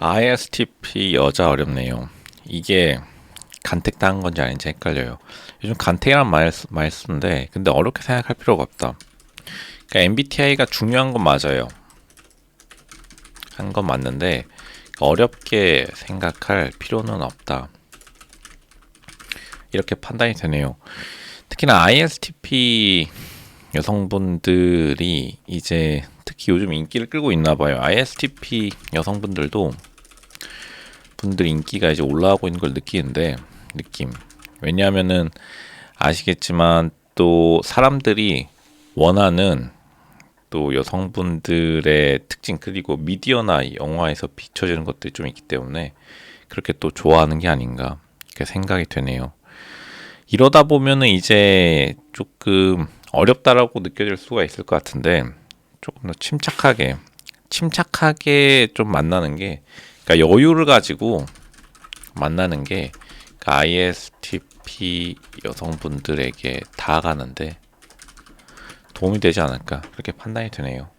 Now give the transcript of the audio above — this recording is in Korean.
ISTP 여자 어렵네요. 이게 간택 당한 건지 아닌지 헷갈려요. 요즘 간택이란 말, 쓰- 말 쓰는데, 근데 어렵게 생각할 필요가 없다. 그러니까 MBTI가 중요한 건 맞아요. 한 건 맞는데, 어렵게 생각할 필요는 없다. 이렇게 판단이 되네요. 특히나 ISTP 여성분들이 이제 특히 요즘 인기를 끌고 있나 봐요. ISTP 여성분들도 분들 인기가 이제 올라가고 있는 걸 느끼는데 느낌. 왜냐하면은 아시겠지만 또 사람들이 원하는 또 여성분들의 특징 그리고 미디어나 영화에서 비춰지는 것들이 좀 있기 때문에 그렇게 또 좋아하는 게 아닌가 이렇게 생각이 되네요. 이러다 보면은 이제 조금 어렵다라고 느껴질 수가 있을 것 같은데 조금 더 침착하게 침착하게 좀 만나는 게 그러니까 여유를 가지고 만나는 게 그러니까 ISTP 여성분들에게 다가가는데 도움이 되지 않을까 그렇게 판단이 되네요.